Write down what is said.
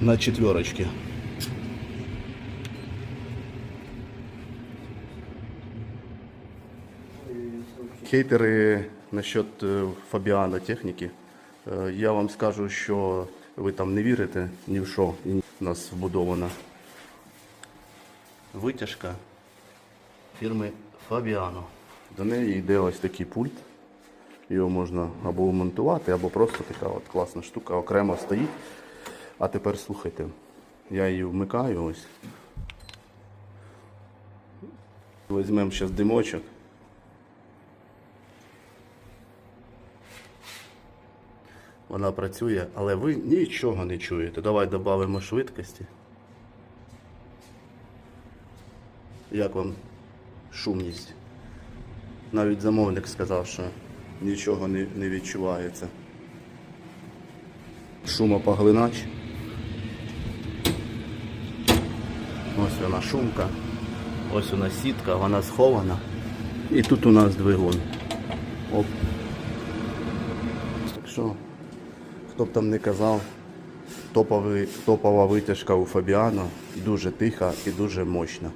на четверочке. Хейтери насчет е, Фабіана техніки. Е, Я вам скажу, що ви там не вірите ні в що. У нас вбудована витяжка фірми Фабіано. До неї йде ось такий пульт. Його можна або монтувати, або просто така от класна штука окремо стоїть. А тепер слухайте, я її вмикаю ось. Візьмемо зараз димочок. Вона працює, але ви нічого не чуєте. Давай додамо швидкості. Як вам шумність? Навіть замовник сказав, що нічого не, не відчувається. Шумопоглинач. Ось вона шумка. Ось вона сітка, вона схована. І тут у нас двигун. Оп. Так що, хто б там не казав, топовий, топова витяжка у Фабіано дуже тиха і дуже мощна.